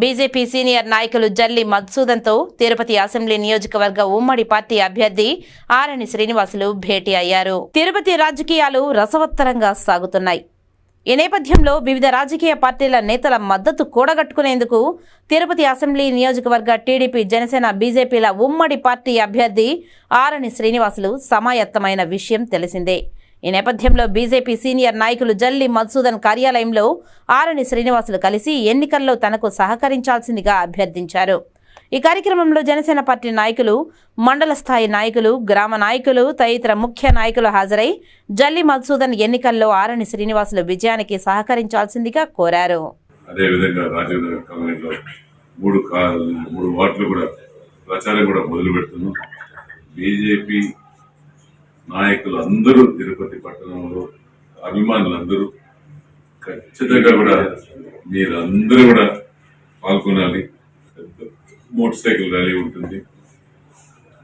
BJP senior నాయకులు జల్లి మధుసూదన్తో Tirupati assembly నియోజకవర్గ ఉమ్మడి పార్టీ అభ్యర్థి ఆరణి శ్రీనివాసులు భేటీ అయ్యారు. తిరుపతి రాజకీయాలు రసవత్తరంగా సాగుతున్నాయి. ఈ నేపథ్యంలో వివిధ రాజకీయ పార్టీల నేతల మద్దతు కూడగట్టుకునేందుకు తిరుపతి అసెంబ్లీ నియోజకవర్గ టీడీపీ జనసేన బీజేపీల ఉమ్మడి పార్టీ అభ్యర్థి ఆరణి శ్రీనివాసులు సమాయత్తమైన విషయం తెలిసిందే. ఈ నేపథ్యంలో బీజేపీ సీనియర్ నాయకులు జల్లి మధుసూదన్ కార్యాలయంలో ఆరణి శ్రీనివాసులు కలిసి ఎన్నికల్లో తనకు సహకరించాల్సిందిగా అభ్యర్థించారు. ఈ కార్యక్రమంలో జనసేన పార్టీ నాయకులు మండల స్థాయి నాయకులు గ్రామ నాయకులు తదితర ముఖ్య నాయకులు హాజరై జల్లి మధుసూదన్ ఎన్నికల్లో ఆరణి శ్రీనివాసులు విజయానికి సహకరించాల్సిందిగా కోరారు. అదేవిధంగా కాలనీలో మూడు మూడు వార్డులు కూడా ప్రచారం కూడా మొదలు పెడుతున్నాం బీజేపీ నాయకులు అందరూ తిరుపతి పట్టణంలో అభిమానులందరూ ఖచ్చితంగా కూడా మీరందరూ కూడా పాల్గొనాలి. మోటార్ సైకిల్ ర్యాలీ ఉంటుంది.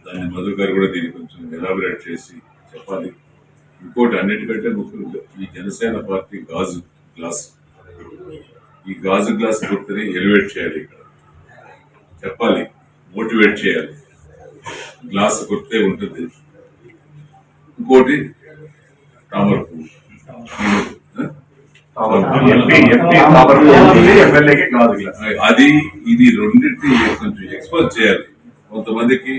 దాన్ని మధు గారు కూడా దీన్ని కొంచెం ఎలాబరేట్ చేసి చెప్పాలి. ఇంకోటి అన్నిటికంటే ముఖ్యంగా ఈ జనసేన పార్టీ గాజు గ్లాస్. ఈ గాజు గ్లాస్ గుర్తుని ఎలివేట్ చేయాలి ఇక్కడ. చెప్పాలి మోటివేట్ చేయాలి. గ్లాస్ గుర్తే ఉంటుంది. కాదు గ్లాస్ అది ఇది రెండింటి కొంచెం ఎక్స్పోజ్ చేయాలి. కొంతమందికి